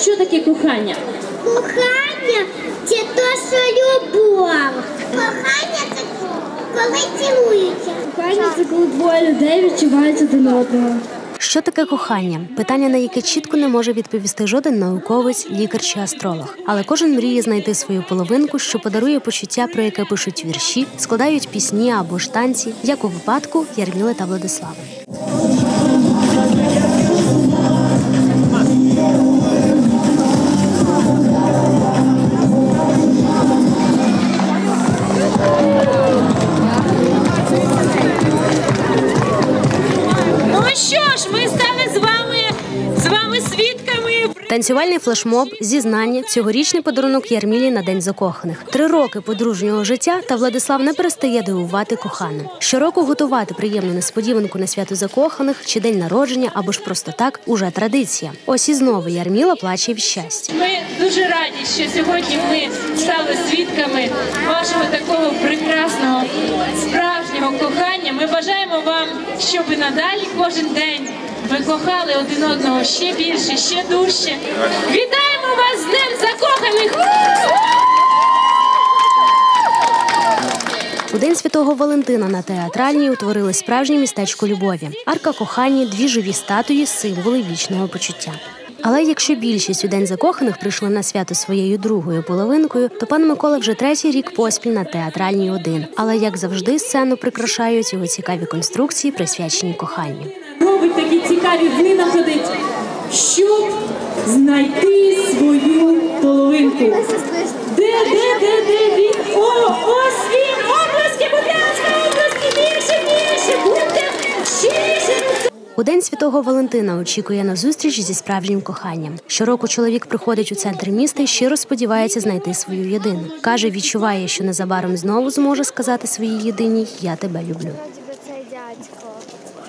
Що таке кохання? Кохання це то, що любов. Кохання це коли цілуються. Кохання це коли двоє людей відчувають один одного. Що таке кохання? Питання, на яке чітко не може відповісти жоден науковець, лікар чи астролог. Але кожен мріє знайти свою половинку, що подарує почуття, про яке пишуть вірші, складають пісні або ж танці, як у випадку Ярміли та Владислава. Свідками. Танцювальний флешмоб, зізнання, цьогорічний подарунок Ярмілі на день закоханих. Три роки подружнього життя та Владислав не перестає дивувати кохану. Щороку готувати приємну несподіванку на свято закоханих чи день народження, або ж просто так уже традиція. Ось і знову Ярміла плаче від щастя. Ми дуже раді, що сьогодні ми стали свідками вашого такого прекрасного справжнього кохання. Ми бажаємо вам, щоб і надалі кожен день ви кохали один одного ще більше, ще дужче. Вітаємо вас з Днем закоханих! У день святого Валентина на театральній утворили справжнє містечко любові, арка кохання, дві живі статуї, символи вічного почуття. Але якщо більшість у день закоханих прийшли на свято своєю другою половинкою, то пан Микола вже третій рік поспіль на театральній один. Але як завжди, сцену прикрашають його цікаві конструкції, присвячені коханню. Робить такі цікаві дні находить, щоб знайти свою половинку. Де, де, де, де він? О, ось він! Обласки, будь ласка, обласки, більше, більше, будьте щиріше. У день святого Валентина очікує на зустріч зі справжнім коханням. Щороку чоловік приходить у центр міста і щиро сподівається знайти свою єдину. каже, відчуває, що незабаром знову зможе сказати своїй єдиній Я тебе люблю.